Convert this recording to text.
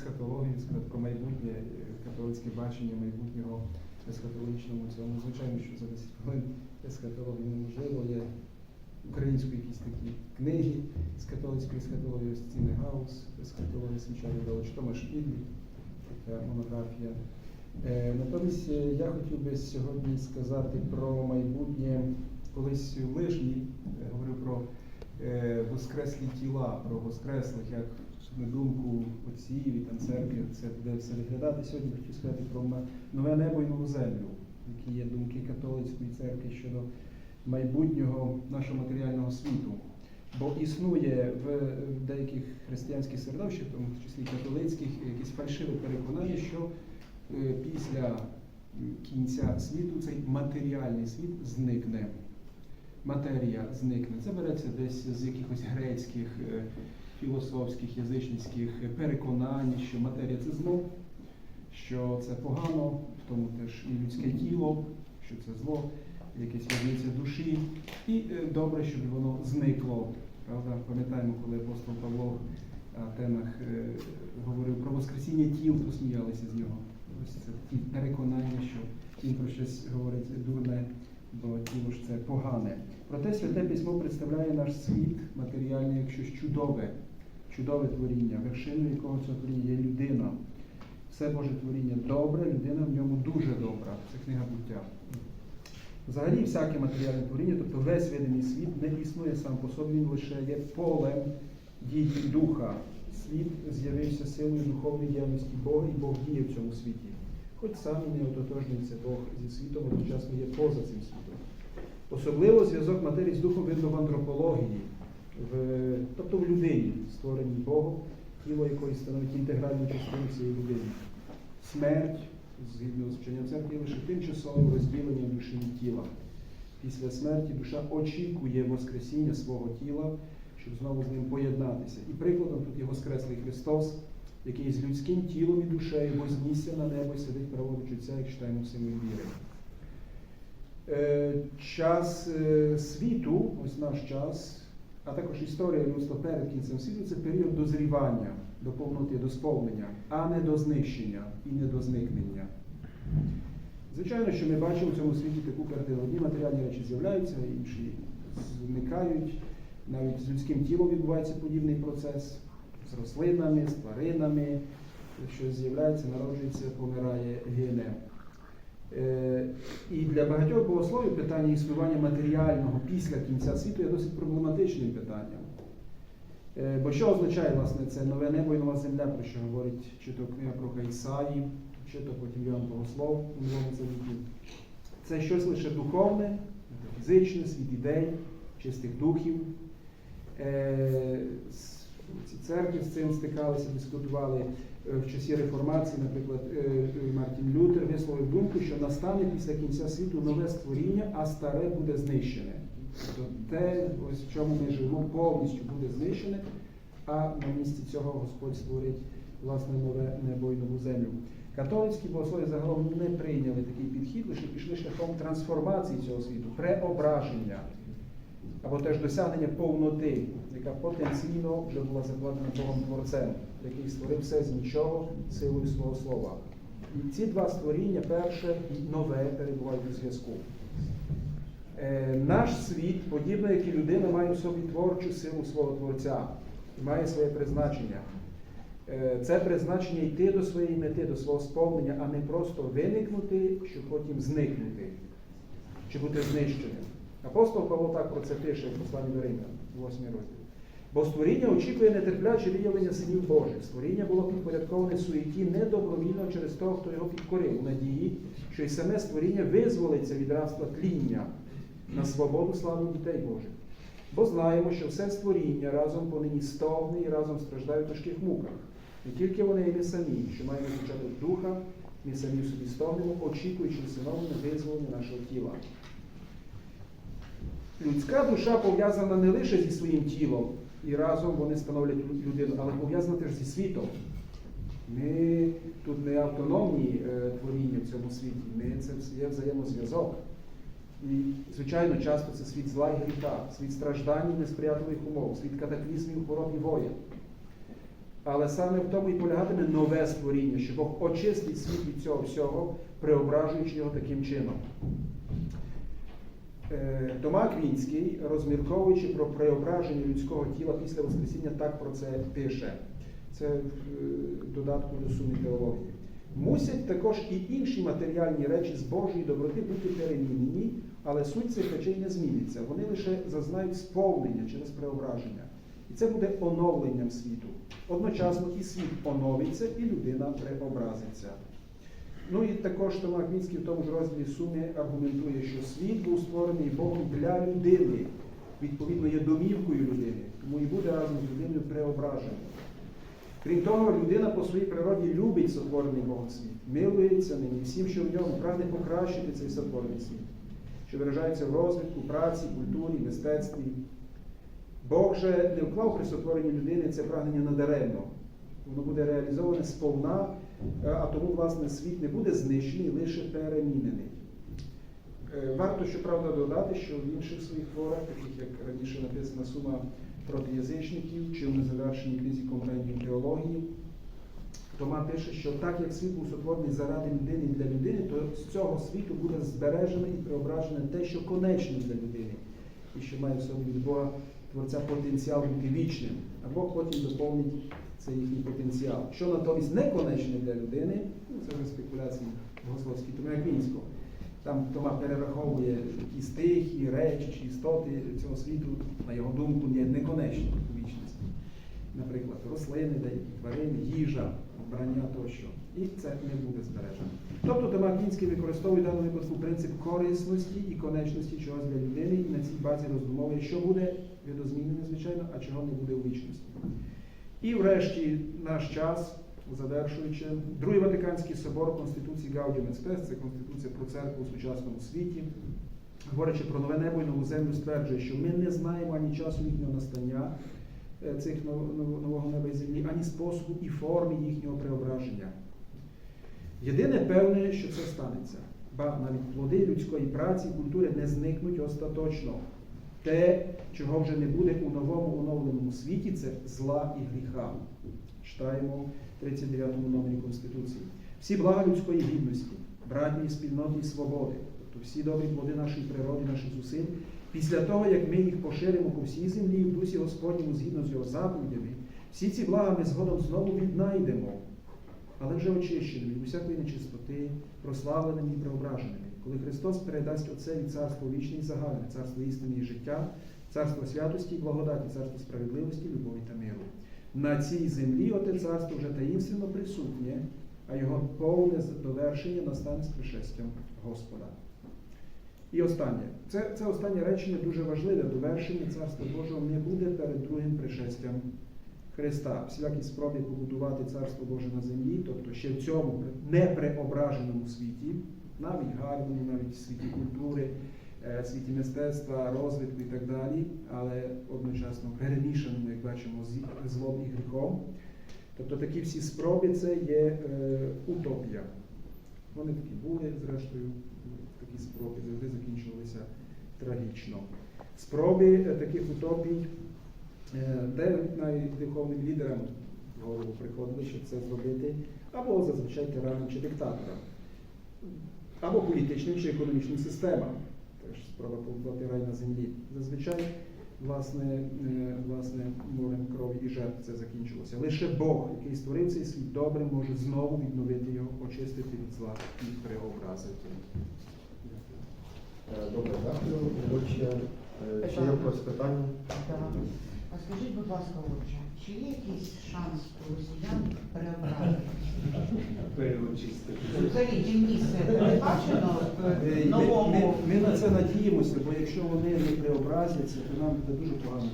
есхатологію, про майбутнє, е, католицьке бачення майбутнього есхатологічному цьому. Звичайно, що за 10 хвилин есхатології неможливо. Є української якісь такі книги з католицької есхатології, ось Ціни Гаус, есхатологія Свіча Відович, Томаш Ідлі, така монографія. Е, Натомість е, я хотів би сьогодні сказати про майбутнє. Колись в лижні говорив про воскреслі тіла, про воскреслих, як на думку отців і там церкви це буде все виглядати. Сьогодні хочу сказати про нове небо і нову землю, які є думки католицької церкви щодо майбутнього нашого матеріального світу. Бо існує в деяких християнських середовищах, в тому числі католицьких, якесь фальшиве переконання, що е, після кінця світу цей матеріальний світ зникне. Матерія зникне. Це береться десь з якихось грецьких, е, філософських, язичницьких переконань, що матерія це зло, що це погано, в тому теж і людське тіло, що це зло, якесь в'язниця душі. І е, добре, щоб воно зникло. Правда, пам'ятаємо, коли апостол Павло Атенах е, говорив про воскресіння тіл, то сміялися з нього. Ось це такі переконання, що він про щось говорить дурне, бо тіло ж це погане. Проте Святе Письмо представляє наш світ матеріальний як щось чудове, чудове творіння, вершиною якого цього творіння є людина. Все Боже творіння добре, людина в ньому дуже добра. Це книга буття. Взагалі, всяке матеріальне творіння, тобто весь видимий світ, не існує сам по собі, він лише є полем дії духа. Світ з'явився силою духовної діяльності Бога, і Бог діє в цьому світі. Хоч сам і не ототожнюється Бог зі світом, одночасно є поза цим світом. Особливо зв'язок матерії з духом видно в антропології, в, тобто в людині, створеній Богом, тіло якої становить інтегральну частину цієї людини. Смерть, згідно з вченням церкви, лише тимчасовим розділенням душі від тіла. Після смерті душа очікує Воскресіння свого тіла, щоб знову з ним поєднатися. І прикладом тут є Воскреслий Христос, який з людським тілом і душею вознісся на небо і сидить праворуч Отця, як читаємо символі віри. Е, Час е, світу, ось наш час, а також історія людства перед кінцем світу це період дозрівання до повноти, до сповнення, а не до знищення і не до зникнення. Звичайно, що ми бачимо в цьому світі таку картину. Одні матеріальні речі з'являються, інші зникають. Навіть з людським тілом відбувається подібний процес, з рослинами, з тваринами, щось з'являється, народжується, помирає, гине. Е, І для багатьох богословів питання існування матеріального після кінця світу є досить проблематичним питанням. Е, Бо що означає власне це нове небо і нова земля, про що говорить чи то книга про Ісаї, чи то потім Йоанн Богослов у Новому. Це щось лише духовне, фізичне, світ ідей, чистих духів. Ці церкви з цим стикалися, дискутували Е, в часі реформації, наприклад, е, Мартін Лютер висловив думку, що настане після кінця світу нове створіння, а старе буде знищене. Тобто те, ось в чому ми живемо, повністю буде знищене, а на місці цього Господь створить власне нове небо і нову землю. Католицькі богослови загалом не прийняли такий підхід, лише пішли шляхом трансформації цього світу, преображення або теж досягнення повноти, яка потенційно вже була закладена Богом Творцем, який створив все з нічого силою свого слова. І ці два створіння, перше і нове, перебувають у зв'язку. Е, наш світ, подібно як і людина, має в собі творчу силу свого Творця і має своє призначення. Е, Це призначення йти до своєї мети, до свого сповнення, а не просто виникнути, щоб потім зникнути, чи бути знищеним. Апостол Павло так про це пише в посланні до Римлян, 8 розділ. Бо створіння очікує нетерпляче виявлення синів Божих. Створіння було підпорядковане суєті не добровільно через того, хто його підкорив, у надії, що й саме створіння визволиться від рабства тління на свободу славу дітей Божих. Бо знаємо, що все створіння разом понині стогне і разом страждає в тяжких муках. Не тільки вони, і ми самі, що маємо початок духа, ми самі собі стогнемо, очікуючи всиновлення визволення нашого тіла. Людська душа пов'язана не лише зі своїм тілом, і разом вони становлять людину, але пов'язана теж зі світом. Ми тут не автономні е, творіння в цьому світі, ми це є взаємозв'язок. І, звичайно, часто це світ зла і гріха, світ страждань і несприятливих умов, світ катаклізмів, хвороб і воєн. Але саме в тому і полягатиме нове створіння, що Бог очистить світ від цього всього, преображуючи його таким чином. Е, Тома Квінський, розмірковуючи про преображення людського тіла після Воскресіння, так про це пише. Це в е, додатку до суми теології. Мусять також і інші матеріальні речі з Божої доброти бути перемінені, але суть цих речей не зміниться. Вони лише зазнають сповнення через преображення. І це буде оновленням світу. Одночасно і світ оновиться, і людина преобразиться. Ну і також Тома Квінський в тому ж розділі Суми аргументує, що світ був створений Богом для людини, відповідно, є домівкою людини, тому і буде разом з людиною преображений. Крім того, людина по своїй природі любить сотворений Богом світ, милується ним і всім, що в ньому прагне покращити цей сотворений світ, що виражається в розвитку, праці, культурі, мистецтві. Бог же не вклав при сотворенні людини це прагнення надаремно. Воно буде реалізоване сповна, а тому, власне, світ не буде знищений, лише перемінений. Е, Варто, щоправда, додати, що в інших своїх творах, таких як раніше написана сума проти язичників чи в незавершеній книзі компренді теології, Тома пише, що так як світ був сотворений заради людини і для людини, то з цього світу буде збережене і преображене те, що конечне для людини, і що має в собі від Бога Творця потенціал бути вічним, а Бог потім доповнить цей їхній потенціал. Що натомість не конечне для людини, ну, це вже спекуляції богословські тому як мінського. Там Тома перераховує якісь стихи, речі чи істоти цього світу, на його думку, є неконечні у вічності. Наприклад, рослини, тварини, їжа, вбрання тощо. І це не буде збережено. Тобто Тома Квінський використовує в даному випадку принцип корисності і конечності чогось для людини, і на цій базі роздумовує, що буде видозмінене, звичайно, а чого не буде у вічності. І врешті наш час, завершуючи, Другий Ватиканський собор Конституції Гаудіум Експрес, це Конституція про церкву у сучасному світі, говорячи про нове небо і нову землю, стверджує, що ми не знаємо ані часу їхнього настання е, цих нов- нов- нового неба і землі, ані способу і форми їхнього преображення. Єдине певне, що це станеться, ба навіть плоди людської праці культури не зникнуть остаточно. Те, чого вже не буде у новому оновленому світі, це зла і гріха. Читаємо в 39-му номері Конституції. Всі блага людської гідності, братньої спільноти і свободи, тобто всі добрі плоди нашої природи, наших зусиль, після того, як ми їх поширимо по всій землі в дусі Господньому згідно з його заповідями, всі ці блага ми згодом знову віднайдемо, але вже очищеними від усякої нечистоти, прославленими і преображеними. Коли Христос передасть Отцеві царство вічне і загальне, царство істини і життя, царство святості і благодаті, царство справедливості, любові та миру. На цій землі оте царство вже таїнственно присутнє, а його повне довершення настане з пришестям Господа. І останнє. Це, це останнє речення дуже важливе. Довершення Царства Божого не буде перед другим пришестям Христа. Всілякі спроби побудувати Царство Боже на землі, тобто ще в цьому непреображеному світі, навіть гарному, навіть в світі культури, е, світі мистецтва, розвитку і так далі, але одночасно перемішаному, як бачимо, злом і гріхом. Тобто такі всі спроби це є е, утопія. Вони такі були, зрештою, такі спроби завжди закінчувалися трагічно. Спроби е, таких утопій, е, де навіть духовним лідерам в голову приходили, щоб це зробити, або зазвичай тиранам чи диктаторам, або політичним чи економічним системам. Теж спроба побудувати рай на землі. Зазвичай, власне, е, власне, морем крові і жертв це закінчилося. Лише Бог, який створив цей світ добре, може знову відновити його, очистити від зла і преобразити. Е, Добре, дякую. Отже, е, є вас питання? А скажіть, будь ласка, отже, чи є якийсь шанс у росіян переобрати? Взагалі, чи місце передбачено Е, в Ми, ми, новому ми на це надіємося, бо якщо вони не преобразяться, то нам буде дуже погано.